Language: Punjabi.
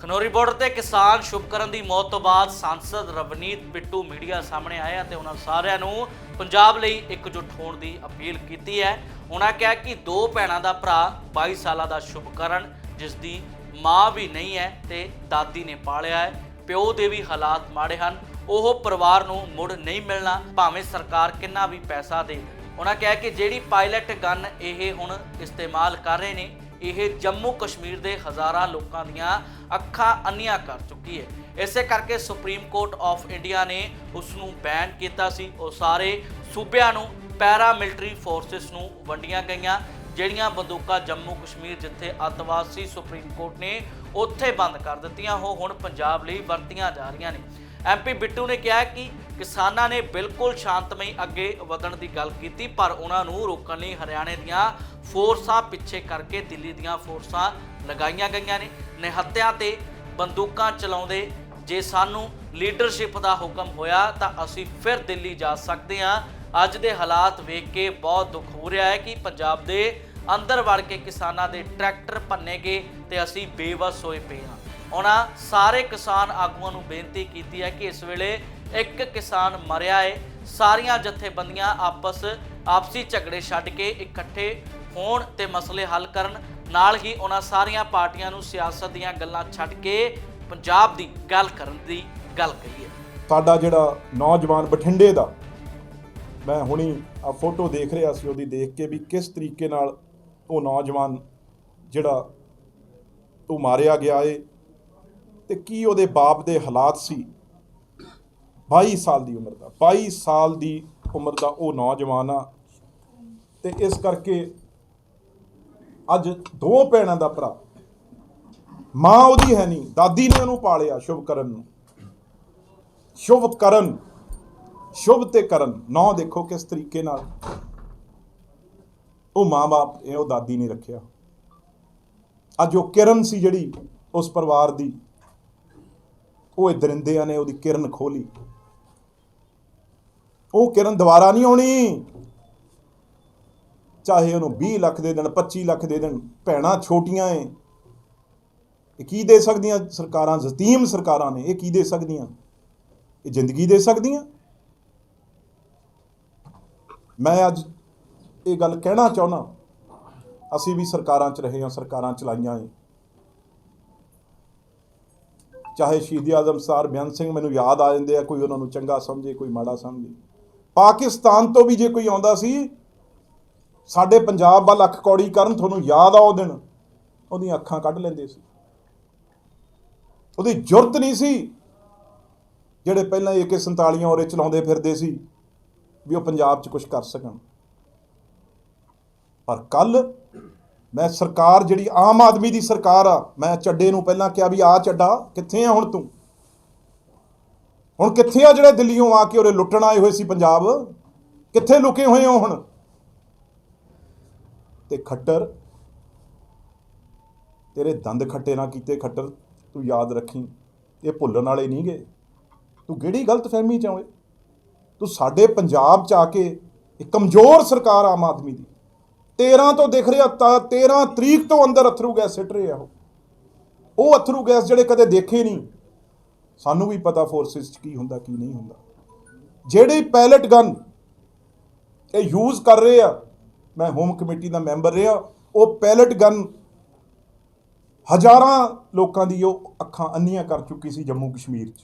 ਖਨੌਰੀ ਬਾਰਡਰ ਤੇ ਕਿਸਾਨ ਸ਼ੁਭਕਰਨ ਦੀ ਮੌਤ ਤੋਂ ਬਾਅਦ ਸੰਸਦ ਰਵਨੀਤ ਬਿੱਟੂ ਮੀਡੀਆ ਸਾਹਮਣੇ ਆਏ ਅਤੇ ਉਹਨਾਂ ਸਾਰਿਆਂ ਨੂੰ ਪੰਜਾਬ ਲਈ ਇਕਜੁੱਟ ਹੋਣ ਦੀ ਅਪੀਲ ਕੀਤੀ ਹੈ। ਉਹਨਾਂ ਕਿਹਾ ਕਿ ਦੋ ਭੈਣਾਂ ਦਾ ਭਰਾ 22 ਸਾਲਾਂ ਦਾ ਸ਼ੁਭਕਰਨ ਜਿਸ ਦੀ ਮਾਂ ਵੀ ਨਹੀਂ ਹੈ ਤੇ ਦਾਦੀ ਨੇ ਪਾਲਿਆ ਹੈ। ਪਿਓ ਦੇ ਵੀ ਹਾਲਾਤ ਮਾੜੇ ਹਨ। ਉਹ ਪਰਿਵਾਰ ਨੂੰ ਮੁੜ ਨਹੀਂ ਮਿਲਣਾ, ਭਾਵੇਂ ਸਰਕਾਰ ਕਿੰਨਾ ਵੀ ਪੈਸਾ ਦੇ। ਉਹਨਾਂ ਕਿਹਾ ਕਿ ਜਿਹੜੀ ਪਾਇਲਟ ਗਨ ਇਹ ਹੁਣ ਇਸਤੇਮਾਲ ਕਰ ਰਹੇ ਨੇ ਇਹ ਜੰਮੂ ਕਸ਼ਮੀਰ ਦੇ ਹਜ਼ਾਰਾਂ ਲੋਕਾਂ ਦੀਆਂ ਅੱਖਾਂ ਅੰਨੀਆਂ ਕਰ ਚੁੱਕੀ ਹੈ। ਇਸੇ ਕਰਕੇ ਸੁਪਰੀਮ ਕੋਰਟ ਆਫ ਇੰਡੀਆ ਨੇ ਉਸ ਨੂੰ ਬੈਨ ਕੀਤਾ ਸੀ। ਉਹ ਸਾਰੇ ਸੂਬਿਆਂ ਨੂੰ ਪੈਰਾ ਮਿਲਟਰੀ ਫੋਰਸਸ ਨੂੰ ਵੰਡੀਆਂ ਗਈਆਂ। ਜਿਹੜੀਆਂ ਬੰਦੂਕਾਂ ਜੰਮੂ ਕਸ਼ਮੀਰ ਜਿੱਥੇ ਅੱਤਵਾਦ ਸੀ ਸੁਪਰੀਮ ਕੋਰਟ ਨੇ ਉੱਥੇ ਬੰਦ ਕਰ ਦਿੱਤੀਆਂ। ਉਹ ਹੁਣ ਪੰਜਾਬ ਲਈ ਵਰਤੀਆਂ ਜਾ ਰਹੀਆਂ ਨੇ। ਐਮਪੀ ਬਿੱਟੂ ਨੇ ਕਿਹਾ ਕਿ ਕਿਸਾਨਾਂ ਨੇ ਬਿਲਕੁਲ ਸ਼ਾਂਤਮਈ ਅੱਗੇ ਵਧਣ ਦੀ ਗੱਲ ਕੀਤੀ, ਪਰ ਉਹਨਾਂ ਨੂੰ ਰੋਕਣ ਲਈ ਹਰਿਆਣੇ ਦੀਆਂ ਫੋਰਸਾਂ ਪਿੱਛੇ ਕਰਕੇ ਦਿੱਲੀ ਦੀਆਂ ਫੋਰਸਾਂ ਲਗਾਈਆਂ ਗਈਆਂ ਨੇ। ਨਿਹੱਤਿਆਂ ਤੇ ਬੰਦੂਕਾਂ ਚਲਾਉਂਦੇ ਜੇ ਸਾਨੂੰ ਲੀਡਰਸ਼ਿਪ ਦਾ ਹੁਕਮ ਹੋਇਆ, ਤਾਂ ਅਸੀਂ ਫਿਰ ਦਿੱਲੀ ਜਾ ਸਕਦੇ ਹਾਂ। ਅੱਜ ਦੇ ਹਾਲਾਤ ਵੇਖ ਕੇ ਬਹੁਤ ਦੁੱਖ ਹੋ ਰਿਹਾ ਹੈ ਕਿ ਪੰਜਾਬ ਦੇ ਅੰਦਰ ਵੜ ਕੇ ਕਿਸਾਨਾਂ ਦੇ ਟਰੈਕਟਰ ਭੰਨੇ ਗਏ ਤੇ ਅਸੀਂ ਬੇਵਸ ਹੋਏ ਪਏ ਹਾਂ। ਉਹਨਾਂ ਸਾਰੇ ਕਿਸਾਨ ਆਗੂਆਂ ਨੂੰ ਬੇਨਤੀ ਕੀਤੀ ਹੈ ਕਿ ਇਸ ਵੇਲੇ ਇੱਕ ਕਿਸਾਨ ਮਰਿਆ ਹੈ ਸਾਰੀਆਂ ਜਥੇਬੰਦੀਆਂ ਆਪਸ, ਆਪਸੀ ਝਗੜੇ ਛੱਡ ਕੇ ਇਕੱਠੇ ਹੋਣ ਤੇ ਮਸਲੇ ਹੱਲ ਕਰਨ। ਨਾਲ ਹੀ ਉਹਨਾਂ ਸਾਰੀਆਂ ਪਾਰਟੀਆਂ ਨੂੰ ਸਿਆਸਤ ਦੀਆਂ ਗੱਲਾਂ ਛੱਡ ਕੇ ਪੰਜਾਬ ਦੀ ਗੱਲ ਕਰਨ ਦੀ ਗੱਲ ਕਹੀ ਹੈ। ਸਾਡਾ ਜਿਹੜਾ ਨੌਜਵਾਨ ਬਠਿੰਡੇ ਦਾ, ਮੈਂ ਹੁਣੀ ਆ ਫੋਟੋ ਦੇਖ ਰਿਹਾ ਸੀ, ਉਹਦੀ ਦੇਖ ਕੇ ਵੀ ਕਿਸ ਤਰੀਕੇ ਨਾਲ ਉਹ ਨੌਜਵਾਨ ਜਿਹੜਾ ਉਹ ਮਾਰਿਆ ਗਿਆ ਏ ਤੇ ਕੀ ਉਹਦੇ ਬਾਪ ਦੇ ਹਾਲਾਤ ਸੀ। 22 ਸਾਲ ਦੀ ਉਮਰ ਦਾ 22 ਸਾਲ ਦੀ ਉਮਰ ਦਾ ਉਹ ਨੌਜਵਾਨ ਆ। ਤੇ ਇਸ ਕਰਕੇ ਅੱਜ ਦੋ ਭੈਣਾਂ ਦਾ ਭਰਾ। ਮਾਂ ਉਹਦੀ ਹੈ ਨਹੀਂ, ਦਾਦੀ ਨੇ ਉਹਨੂੰ ਪਾਲਿਆ ਸ਼ੁਭ ਕਰਨ ਨੂੰ। ਸ਼ੁਭ ਕਰਨ, ਸ਼ੁਭ ਤੇ ਕਰਨ। ਨੌ ਦੇਖੋ ਕਿਸ ਤਰੀਕੇ ਨਾਲ। ਉਹ ਮਾਂ-ਬਾਪ ਇਹ ਉਹ ਦਾਦੀ ਨੇ ਰੱਖਿਆ। ਅੱਜ ਉਹ ਕਿਰਨ ਸੀ ਜਿਹੜੀ ਉਸ ਪਰਿਵਾਰ ਦੀ। ਉਹ ਇਹ ਦਰਿੰਦਿਆਂ ਨੇ ਉਹਦੀ ਕਿਰਨ ਖੋਲੀ। ਉਹ ਕਿਰਨ ਦੁਬਾਰਾ ਨਹੀਂ ਆਉਣੀ। ਚਾਹੇ ਉਹਨੂੰ 20 ਲੱਖ ਦੇ ਦੇਣ 25 ਲੱਖ ਦੇ ਦੇਣ, ਭੈਣਾਂ ਛੋਟੀਆਂ ਏ ਇਹ ਕੀ ਦੇ ਸਕਦੀਆਂ ਸਰਕਾਰਾਂ? ਜ਼ਤੀਮ ਸਰਕਾਰਾਂ ਨੇ, ਇਹ ਕੀ ਦੇ ਸਕਦੀਆਂ? ਇਹ ਜ਼ਿੰਦਗੀ ਦੇ ਸਕਦੀਆਂ? ਮੈਂ ਅੱਜ ਇਹ ਗੱਲ ਕਹਿਣਾ ਚਾਹੁੰਦਾ। ਅਸੀਂ ਵੀ ਸਰਕਾਰਾਂ 'ਚ ਰਹੇ ਹਾਂ, ਸਰਕਾਰਾਂ ਚਲਾਈਆਂ ਏ ਚਾਹੇ ਸ਼ਹੀਦ ਆਜ਼ਮ ਸਰ ਬਿਆਨ ਸਿੰਘ ਮੈਨੂੰ ਯਾਦ ਆ ਜਾਂਦੇ ਆ, ਕੋਈ ਉਹਨਾਂ ਨੂੰ ਚੰਗਾ ਸਮਝੇ, ਕੋਈ ਮਾੜਾ ਸਮਝੇ। ਪਾਕਿਸਤਾਨ ਤੋਂ ਵੀ ਜੇ ਕੋਈ ਆਉਂਦਾ ਸੀ, ਸਾਡੇ ਪੰਜਾਬ ਵੱਲ ਅੱਖ ਕੌੜੀ ਕਰਨ, ਤੁਹਾਨੂੰ ਯਾਦ ਆ ਉਹ ਦਿਨ, ਉਹਦੀਆਂ ਅੱਖਾਂ ਕੱਢ ਲੈਂਦੇ ਸੀ। ਉਹਦੀ ਜੁਰਤ ਨਹੀਂ ਸੀ ਜਿਹੜੇ ਪਹਿਲਾਂ AK47 ਔਰੇ ਚਲਾਉਂਦੇ ਫਿਰਦੇ ਸੀ ਵੀ ਉਹ ਪੰਜਾਬ 'ਚ ਕੁਝ ਕਰ ਸਕਣ। ਪਰ ਕੱਲ ਮੈਂ ਸਰਕਾਰ ਜਿਹੜੀ ਆਮ ਆਦਮੀ ਦੀ ਸਰਕਾਰ ਆ, ਮੈਂ ਚੱਡੇ ਨੂੰ ਪਹਿਲਾਂ ਕਿਹਾ ਵੀ ਆ ਚੱਡਾ, ਕਿੱਥੇ ਆ ਹੁਣ ਤੂੰ? ਹੁਣ ਕਿੱਥੇ ਆ ਜਿਹੜੇ ਦਿੱਲੀੋਂ ਆ ਕੇ ਉਰੇ ਲੁੱਟਣ ਆਏ ਹੋਏ ਸੀ ਪੰਜਾਬ? ਕਿੱਥੇ ਲੁਕੇ ਹੋਏ ਹੋ ਹੁਣ? ਤੇ ਖੱਟਰ, ਤੇਰੇ ਦੰਦ ਖੱਟੇ ਨਾ ਕੀਤੇ ਖੱਟਰ, ਤੂੰ ਯਾਦ ਰੱਖੀ, ਇਹ ਭੁੱਲਣ ਵਾਲੇ ਨਹੀਂ ਗਏ। ਤੂੰ ਕਿਹੜੀ ਗਲਤਫਹਿਮੀ ਚ ਓਏ? ਤੂੰ ਸਾਡੇ ਪੰਜਾਬ ਚ ਆ ਕੇ ਇੱਕ ਕਮਜ਼ੋਰ ਸਰਕਾਰ ਆਮ ਆਦਮੀ ਦੀ। 13 ਤੋਂ ਦਿਖ ਰਿਹਾ ਤਾਂ 13 ਤਰੀਕ ਤੋਂ ਅੰਦਰ ਅਥਰੂ ਗੈਸ ਸਿੱਟ ਰਹੇ ਆ ਉਹ। ਉਹ ਅਥਰੂ ਗੈਸ ਜਿਹੜੇ ਕਦੇ ਦੇਖੇ ਨਹੀਂ। ਸਾਨੂੰ ਵੀ ਪਤਾ ਫੋਰਸਿਸ ਚ ਕੀ ਹੁੰਦਾ, ਕੀ ਨਹੀਂ ਹੁੰਦਾ। ਜਿਹੜੀ ਪੈਲਟ ਗਨ ਇਹ ਯੂਜ਼ ਕਰ ਰਹੇ ਆ, ਮੈਂ ਹੋਮ ਕਮੇਟੀ ਦਾ ਮੈਂਬਰ ਰਿਹਾ, ਉਹ ਪੈਲਟ ਗਨ ਹਜ਼ਾਰਾਂ ਲੋਕਾਂ ਦੀ ਉਹ ਅੱਖਾਂ ਅੰਨੀਆਂ ਕਰ ਚੁੱਕੀ ਸੀ ਜੰਮੂ ਕਸ਼ਮੀਰ 'ਚ।